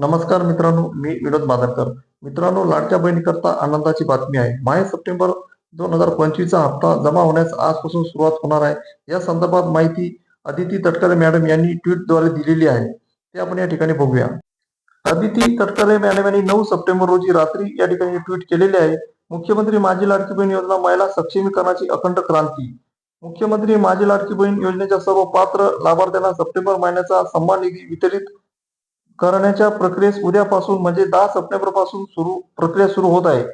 नमस्कार मित्रांनो मी विनोद बादरकर मित्रांनो लाडक्या बहिणीकरता आनंदाची बातमी आहे. माहे सप्टेंबर दोन हजार पंचवीसचा हप्ता जमा होण्यास आजपासून सुरुवात होणार आहे. या संदर्भात माहिती अदिती तटकरे मॅडम यांनी ट्विटद्वारे दिलेली आहे. ते आपण या ठिकाणी बघूया. अदिती तटकरे मॅडम यांनी नऊ सप्टेंबर रोजी रात्री या ठिकाणी ट्विट केलेले आहे. मुख्यमंत्री माझी लाडकी बहीण योजना महिला सक्षमीकरणाची अखंड क्रांती. मुख्यमंत्री माझी लाडकी बहीण योजनेच्या सर्व पात्र लाभार्थ्यांना सप्टेंबर महिन्याचा सन्मान निधी वितरित करण्याच्या प्रक्रियेस उद्यापासून म्हणजे दहा सप्टेंबरपासून सुरू प्रक्रिया सुरू होत आहे.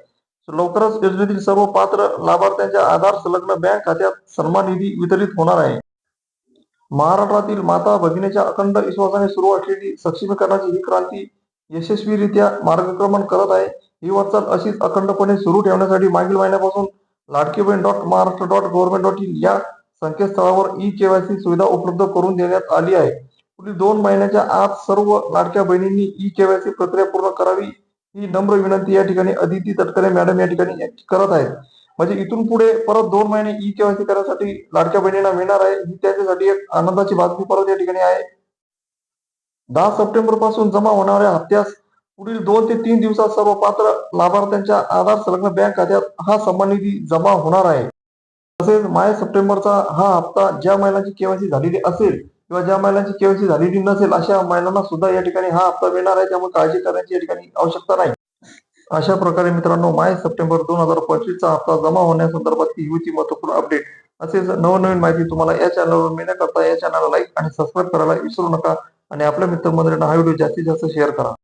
लवकरच योजनेतील सर्व पात्र लाभार्थ्यांच्या आधार संलग्न बँक खात्यात सन्मान निधी वितरित होणार आहे. महाराष्ट्रातील माता भगिनीच्या अखंड विश्वासाने सुरू असलेली सक्षमीकरणाची ही क्रांती यशस्वीरित्या मार्गक्रमण करत आहे. ही वाटचाल अशीच अखंडपणे सुरू ठेवण्यासाठी मागील महिन्यापासून Ladki Bahin dot Maharashtra dot government dot in या संकेतस्थळावर ई केवायसी सुविधा उपलब्ध करून देण्यात आली आहे. पुढील दोन महिन्याच्या आत सर्व लाडक्या बहिणींनी ई केवायसी प्रक्रिया पूर्ण करावी ही नम्र विनंती या ठिकाणी अदिती तटकरे मॅडम या ठिकाणी करत आहेत. म्हणजे इथून पुढे परत दोन महिने ई केवायसी करण्यासाठी लाडक्या बहिणींना मिळणार आहे ही त्याच्यासाठी एक आनंदाची बातमी परत या ठिकाणी आहे. दहा सप्टेंबरपासून जमा होणाऱ्या हप्त्यास पुढील दोन ते तीन दिवसात सर्व पात्र लाभार्थ्यांच्या आधार संलग्न बँक खात्यात हा सन्मान निधी जमा होणार आहे. तसेच माय सप्टेंबरचा हा हप्ता ज्या महिलांची केवायसी झालेली असेल किंवा ज्या महिलांची केवायसी झालेली नसेल अशा महिलांना सुद्धा या ठिकाणी हा हप्ता मिळणार आहे त्यामुळे काळजी करण्याची या ठिकाणी आवश्यकता नाही. अशा प्रकारे मित्रांनो माय सप्टेंबर दोन हजार पंचवीसचा हप्ता जमा होण्यासंदर्भात ही होती महत्त्वपूर्ण अपडेट असेच नवनवीन माहिती तुम्हाला या चॅनलवर मिळण्याकरता या चॅनलला लाईक आणि सबस्क्राईब करायला विसरू नका आणि आपल्या मित्रमंडळींना हा व्हिडिओ जास्तीत जास्त शेअर करा.